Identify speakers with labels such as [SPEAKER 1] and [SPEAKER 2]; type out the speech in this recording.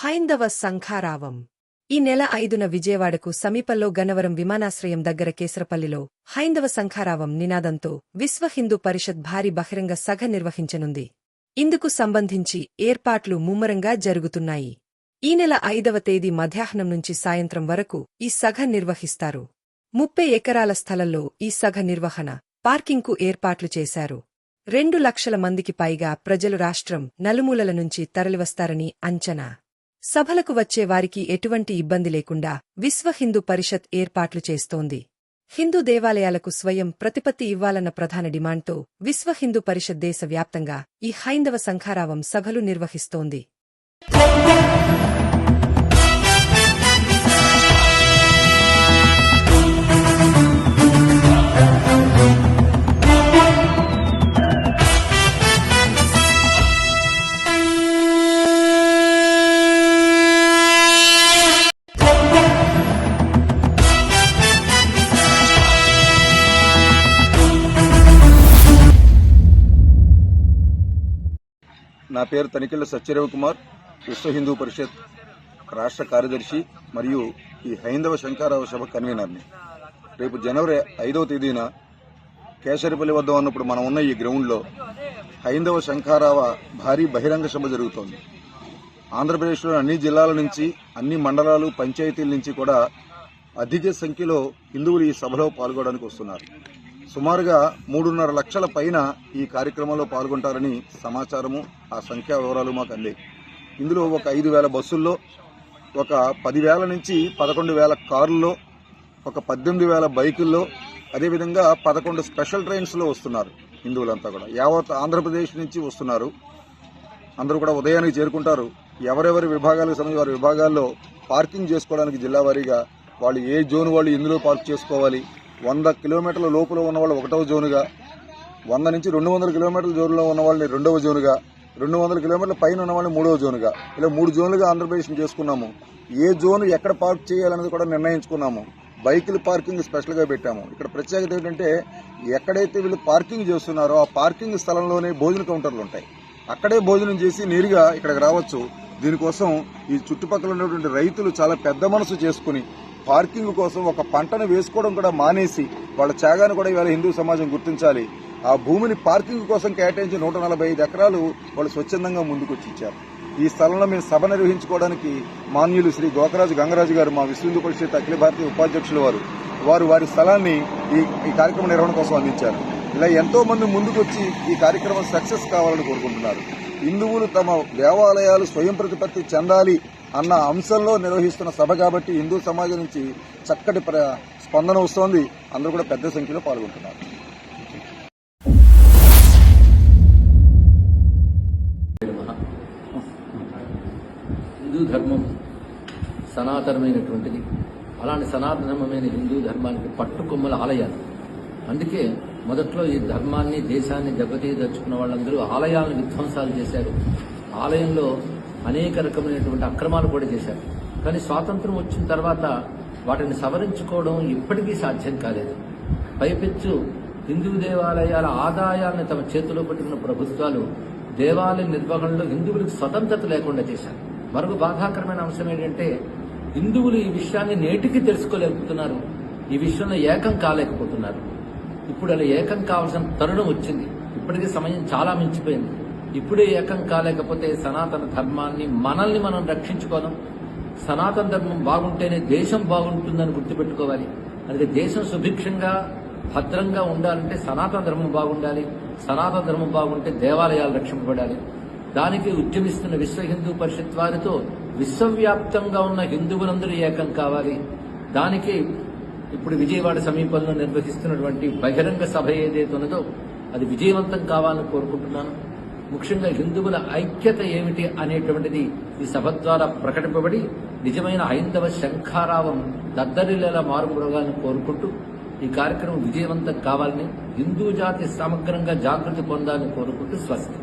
[SPEAKER 1] హైందవ సంఖారావం. ఈ నెల ఐదున విజయవాడకు సమీపంలో గన్నవరం విమానాశ్రయం దగ్గర కేసరపల్లిలో హైందవ సంఖారావం నినాదంతో విశ్వ హిందూ పరిషత్ భారీ బహిరంగ సభ నిర్వహించనుంది. ఇందుకు సంబంధించి ఏర్పాట్లు ముమ్మరంగా జరుగుతున్నాయి. ఈ నెల ఐదవ తేదీ మధ్యాహ్నం నుంచి సాయంత్రం వరకు ఈ సఘ నిర్వహిస్తారు. ముప్పై ఎకరాల స్థలంలో ఈ సఘ నిర్వహణ పార్కింగ్కు ఏర్పాట్లు చేశారు. రెండు లక్షల మందికి పైగా ప్రజలు రాష్ట్రం నలుమూలల నుంచి తరలివస్తారని అంచనా. సభలకు వచ్చే వారికి ఎటువంటి ఇబ్బంది లేకుండా విశ్వ హిందూ పరిషత్ ఏర్పాట్లు చేస్తోంది. హిందూ దేవాలయాలకు స్వయం ప్రతిపత్తి ఇవ్వాలన్న ప్రధాన డిమాండ్తో విశ్వ హిందూ పరిషత్ దేశవ్యాప్తంగా ఈ హైందవ సంఖారావం సభలు నిర్వహిస్తోంది.
[SPEAKER 2] నా పేరు తనికెళ్ళ సత్యరవి కుమార్ విశ్వ హిందూ పరిషత్ రాష్ట్ర కార్యదర్శి మరియు ఈ హైందవ శంకారావ సభ కన్వీనర్ని. రేపు జనవరి ఐదవ తేదీన కేసరిపల్లి వద్ద ఉన్నప్పుడు మనం ఉన్న ఈ గ్రౌండ్లో హైందవ శంఖారావ భారీ బహిరంగ సభ జరుగుతోంది. ఆంధ్రప్రదేశ్లో అన్ని జిల్లాల నుంచి అన్ని మండలాలు పంచాయతీల నుంచి కూడా అధిక సంఖ్యలో హిందువులు ఈ సభలో పాల్గొనడానికి వస్తున్నారు. సుమారుగా మూడున్నర లక్షల పైన ఈ కార్యక్రమంలో పాల్గొంటారని సమాచారము ఆ సంఖ్యా వివరాలు మాకు అందాయి ఇందులో ఒక ఐదు వేల బస్సుల్లో ఒక పదివేల నుంచి పదకొండు వేల కార్లలో ఒక పద్దెనిమిది వేల బైకుల్లో అదేవిధంగా పదకొండు స్పెషల్ ట్రైన్స్లో వస్తున్నారు హిందువులంతా కూడా. యావత్ ఆంధ్రప్రదేశ్ నుంచి వస్తున్నారు. అందరూ కూడా ఉదయానికి చేరుకుంటారు. ఎవరెవరి విభాగాలకు సంబంధించి వారి విభాగాల్లో పార్కింగ్ చేసుకోవడానికి జిల్లా వారీగా వాళ్ళు ఏ జోన్ వాళ్ళు ఎందులో పార్క్ చేసుకోవాలి వంద కిలోమీటర్ల లోపల ఉన్న వాళ్ళు ఒకటవ జోనుగా వంద నుంచి రెండు వందల కిలోమీటర్ల జోన్లో ఉన్న వాళ్ళని రెండవ జోనుగా రెండు వందల కిలోమీటర్ల పైన ఉన్న వాళ్ళని మూడవ జోనుగా. ఇలా మూడు జోన్లుగా ఆంధ్రప్రదేశ్ చేసుకున్నాము. ఏ జోన్ ఎక్కడ పార్క్ చేయాలనేది కూడా నిర్ణయించుకున్నాము. బైకులు పార్కింగ్ స్పెషల్గా పెట్టాము. ఇక్కడ ప్రత్యేకత ఏంటంటే ఎక్కడైతే వీళ్ళు పార్కింగ్ చేస్తున్నారో ఆ పార్కింగ్ స్థలంలోనే భోజన కౌంటర్లు ఉంటాయి. అక్కడే భోజనం చేసి నేరుగా ఇక్కడికి రావచ్చు. దీనికోసం ఈ చుట్టుపక్కల ఉన్నటువంటి రైతులు చాలా పెద్ద మనసు చేసుకుని పార్కింగ్ కోసం ఒక పంటను వేసుకోవడం కూడా మానేసి వాళ్ళ త్యాగాన్ని కూడా ఇవాళ హిందూ సమాజం గుర్తించాలి. ఆ భూమిని పార్కింగ్ కోసం కేటాయించి నూట నలభై ఐదు ఎకరాలు వాళ్ళు స్వచ్ఛందంగా ముందుకొచ్చి ఇచ్చారు ఈ స్థలంలో మేము సభ నిర్వహించుకోవడానికి మాన్యులు శ్రీ గోకరాజు గంగరాజు గారు మా విశ్వ పరిషత్ అఖిల భారతీయ ఉపాధ్యక్షుల వారు. వారు వారి స్థలాన్ని ఈ ఈ కార్యక్రమ నిర్వహణ కోసం అందించారు. ఇలా ఎంతో మంది ముందుకొచ్చి ఈ కార్యక్రమం సక్సెస్ కావాలని కోరుకుంటున్నారు. హిందువులు తమ దేవాలయాలు స్వయం ప్రతిపత్తి చెందాలి అన్న అంశంలో నిర్వహిస్తున్న సభ కాబట్టి హిందూ సమాజం నుంచి చక్కటి ప్ర- స్పందన వస్తోంది. అందరూ కూడా పెద్ద సంఖ్యలో పాల్గొంటున్నారు.
[SPEAKER 3] హిందూ ధర్మం సనాతనమైనటువంటిది. అలాంటి సనాతనమైన హిందూ ధర్మానికి పట్టుకొమ్మల ఆలయాలు. అందుకే మొదట్లో ఈ ధర్మాన్ని దేశాన్ని దెబ్బతీయదలుచుకున్న వాళ్ళందరూ ఆలయాలను విధ్వంసాలు చేశారు. ఆలయంలో అనేక రకమైనటువంటి అక్రమాలు కూడా చేశారు. కానీ స్వాతంత్రం వచ్చిన తర్వాత వాటిని సవరించుకోవడం ఇప్పటికీ సాధ్యం కాలేదు. పైపెచ్చు హిందూ దేవాలయాల ఆదాయాలను తమ చేతిలో పెట్టుకున్న ప్రభుత్వాలు దేవాలయ నిర్వహణలో హిందువులకు స్వతంత్రత లేకుండా చేశారు. మరొక బాధాకరమైన అంశం ఏంటంటే హిందువులు ఈ విషయాన్ని నేటికి తెలుసుకోలేకపోతున్నారు. ఈ విషయంలో ఏకం కాలేకపోతున్నారు. ఇప్పుడు అలా ఏకం కావాల్సిన తరుణం వచ్చింది. ఇప్పటికీ సమయం చాలా మించిపోయింది. ఇప్పుడే ఏకం కాలేకపోతే సనాతన ధర్మాన్ని మనల్ని మనం రక్షించుకోదాం సనాతన ధర్మం బాగుంటేనే దేశం బాగుంటుందని గుర్తుపెట్టుకోవాలి. అందుకే దేశం సుభిక్షంగా భద్రంగా ఉండాలంటే సనాతన ధర్మం బాగుండాలి. సనాతన ధర్మం బాగుంటే దేవాలయాలు రక్షింపబడాలి. దానికి ఉద్యమిస్తున్న విశ్వ హిందూ పరిషత్ వారితో విశ్వవ్యాప్తంగా ఉన్న హిందువులందరూ ఏకం కావాలి. దానికి ఇప్పుడు విజయవాడ సమీపంలో నిర్వహిస్తున్నటువంటి బహిరంగ సభ ఏదైతే ఉన్నదో అది విజయవంతం కావాలని కోరుకుంటున్నాను. ముఖ్యంగా హిందువుల ఐక్యత ఏమిటి అనేటువంటిది ఈ సభ ద్వారా ప్రకటింపబడి నిజమైన హైందవ శంఖారావం దద్దరిల్లేలా మారుమృగాలను కోరుకుంటూ ఈ కార్యక్రమం విజయవంతం కావాలని హిందూ జాతి సమగ్రంగా జాగృతి పొందాలని కోరుకుంటూ స్వస్తి.